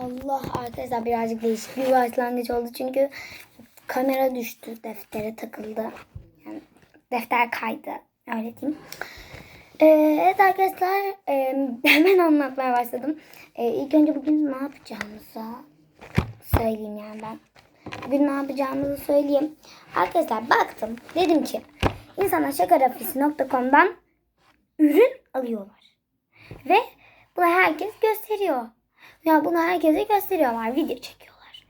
Allah arkadaşlar birazcık değişik bir başlangıç oldu çünkü kamera düştü deftere takıldı. Yani defter kaydı öyle diyeyim. Ee, evet arkadaşlar e, hemen anlatmaya başladım. Ee, ilk önce bugün ne yapacağımızı söyleyeyim yani ben. Bugün ne yapacağımızı söyleyeyim. Arkadaşlar baktım dedim ki insanlar şakarafisi.com'dan ürün alıyorlar. Ve bunu herkes gösteriyor. Ya bunu herkese gösteriyorlar. Video çekiyorlar.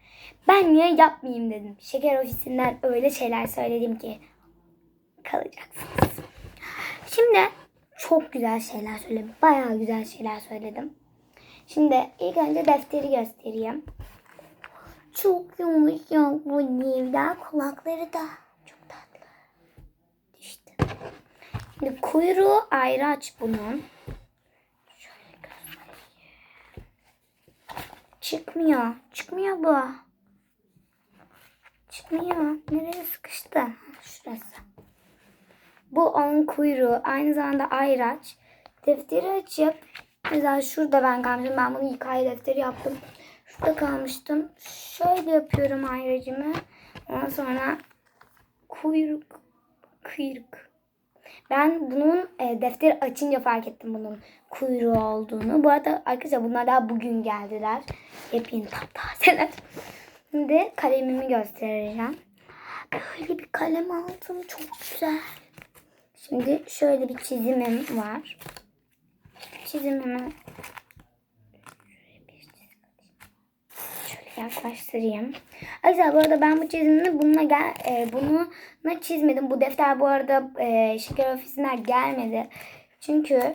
Ben niye yapmayayım dedim. Şeker ofisinden öyle şeyler söyledim ki kalacaksınız. Şimdi çok güzel şeyler söyledim. Bayağı güzel şeyler söyledim. Şimdi ilk önce defteri göstereyim. Çok yumuşak bu nevler. Kulakları da çok tatlı. İşte. Şimdi kuyruğu ayrı aç bunun. Şöyle göstereyim. Çıkmıyor. Çıkmıyor bu. Çıkmıyor. Nereye sıkıştı? Şurası. Bu onun kuyruğu. Aynı zamanda ayraç. Defteri açıp mesela şurada ben kalmıştım. Ben bunu hikaye defteri yaptım. Şurada kalmıştım. Şöyle yapıyorum ayracımı. Ondan sonra kuyruk kuyruk. Ben bunun e, defteri açınca fark ettim bunun kuyruğu olduğunu. Bu arada arkadaşlar bunlar daha bugün geldiler. Yepyeni taptazeler. Şimdi kalemimi göstereceğim. Böyle bir kalem aldım. Çok güzel. Şimdi şöyle bir çizimim var. Çizimimi şöyle yaklaştırayım. Arkadaşlar bu arada ben bu çizimimi bununla gel e, bunu çizmedim. Bu defter bu arada e, şeker ofisinden gelmedi. Çünkü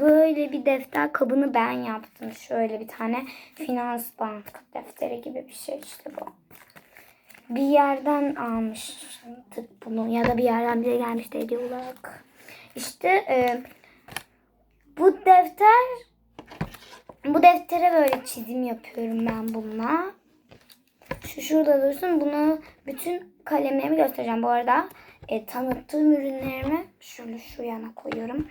böyle bir defter kabını ben yaptım. Şöyle bir tane finans bank defteri gibi bir şey işte bu bir yerden almıştık bunu ya da bir yerden bize gelmişti hediye olarak. İşte e, bu defter bu deftere böyle çizim yapıyorum ben bununla. Şu şurada dursun. Bunu bütün kalemlerimi göstereceğim. Bu arada e, tanıttığım ürünlerimi şöyle şu yana koyuyorum.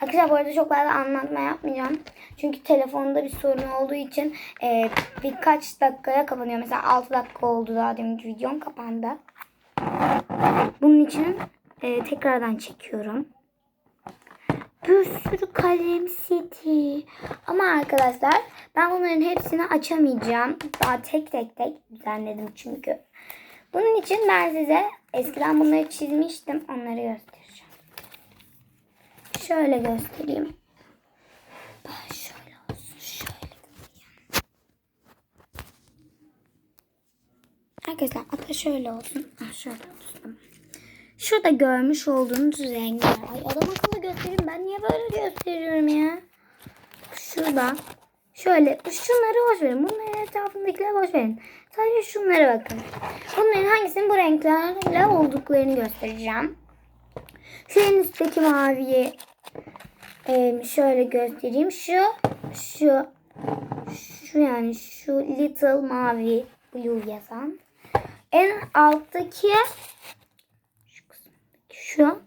Arkadaşlar bu arada çok fazla anlatma yapmayacağım. Çünkü telefonda bir sorun olduğu için e, birkaç dakikaya kapanıyor. Mesela 6 dakika oldu daha deminki videom kapandı. Bunun için e, tekrardan çekiyorum. Bir sürü kalem seti. Ama arkadaşlar ben bunların hepsini açamayacağım. Daha tek tek tek düzenledim çünkü. Bunun için ben size eskiden bunları çizmiştim. Onları göstereceğim. Şöyle göstereyim. Arkadaşlar hatta şöyle olsun. Ah, şöyle olsun. Şurada görmüş olduğunuz renkler. Ay adam akıllı göstereyim. Ben niye böyle gösteriyorum ya? Şurada. Şöyle şunları boş verin. Bunların etrafındakileri boş verin. Sadece şunlara bakın. Bunların hangisinin bu renklerle olduklarını göstereceğim. Şu en üstteki maviyi e, şöyle göstereyim. Şu, şu, şu yani şu little mavi blue yazan. En alttaki şu.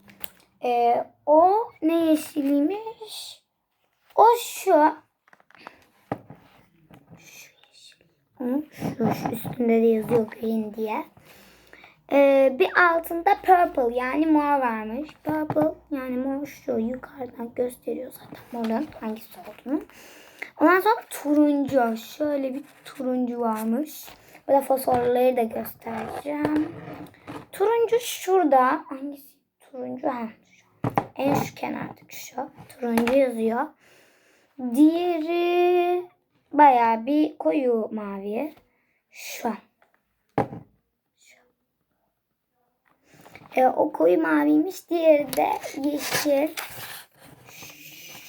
E, o ne yeşiliymiş? O şu. Şu yeşil. Şu, şu üstünde de yazıyor green diye. Ee, bir altında purple yani mor varmış. Purple yani mor şu yukarıdan gösteriyor zaten morun hangisi olduğunu. Ondan sonra turuncu. Şöyle bir turuncu varmış. Burada fosforları da göstereceğim. Turuncu şurada. Hangisi turuncu? En şu kenardaki şu. Turuncu yazıyor. Diğeri bayağı bir koyu mavi. Şu. Şu. E, o koyu maviymiş. Diğeri de yeşil.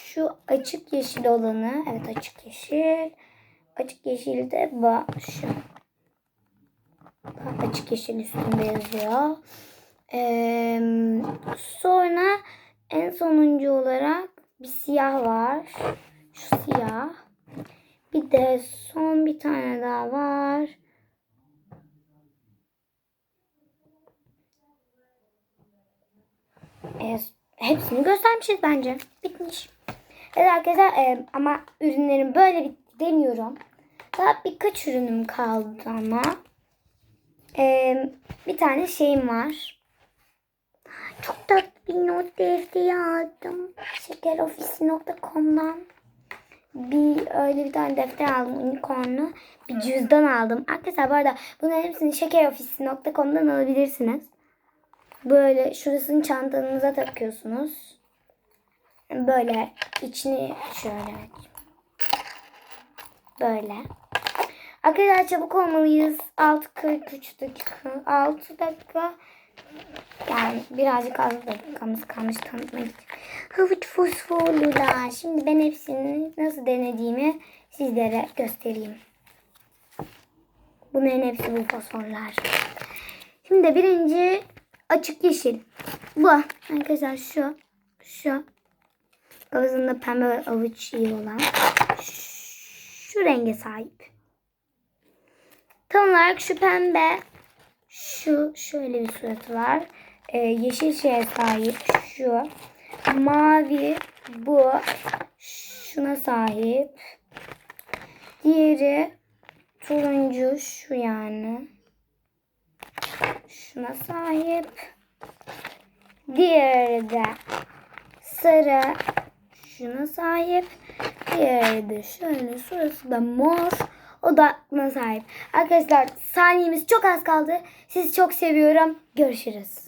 Şu açık yeşil olanı. Evet açık yeşil. Açık yeşil de bu. Şu. Açık yeşil üstünde yazıyor. Ee, sonra en sonuncu olarak bir siyah var. Şu siyah. Bir de son bir tane daha var. E, hepsini göstermişiz bence. Bitmiş. Evet arkadaşlar e, ama ürünlerim böyle bitti demiyorum. Daha birkaç ürünüm kaldı ama. Ee, bir tane şeyim var. Çok tatlı bir not defteri aldım. Şekerofisi.com'dan. Bir öyle bir tane defter aldım unicornlu. Bir cüzdan aldım. Arkadaşlar bu arada bunların hepsini şekerofisi.com'dan alabilirsiniz. Böyle şurasını çantanıza takıyorsunuz. Böyle içini şöyle böyle. Arkadaşlar çabuk olmalıyız. 6.43 dakika. 6 dakika. Yani birazcık az dakikamız kalmış tanıtmak için. Havuç fosforlular. Şimdi ben hepsini nasıl denediğimi sizlere göstereyim. Bunların hepsi bu fosforlar. Şimdi birinci açık yeşil. Bu. Arkadaşlar şu. Şu. Ağzında pembe avuç iyi olan. Şu renge sahip. Tam olarak şu pembe. Şu şöyle bir suratı var. Ee, yeşil şeye sahip. Şu. Mavi bu. Şuna sahip. Diğeri turuncu şu yani. Şuna sahip. Diğeri de sarı şuna sahip. Diğeri de şöyle şurası da mor. O da buna sahip. Arkadaşlar saniyemiz çok az kaldı. Sizi çok seviyorum. Görüşürüz.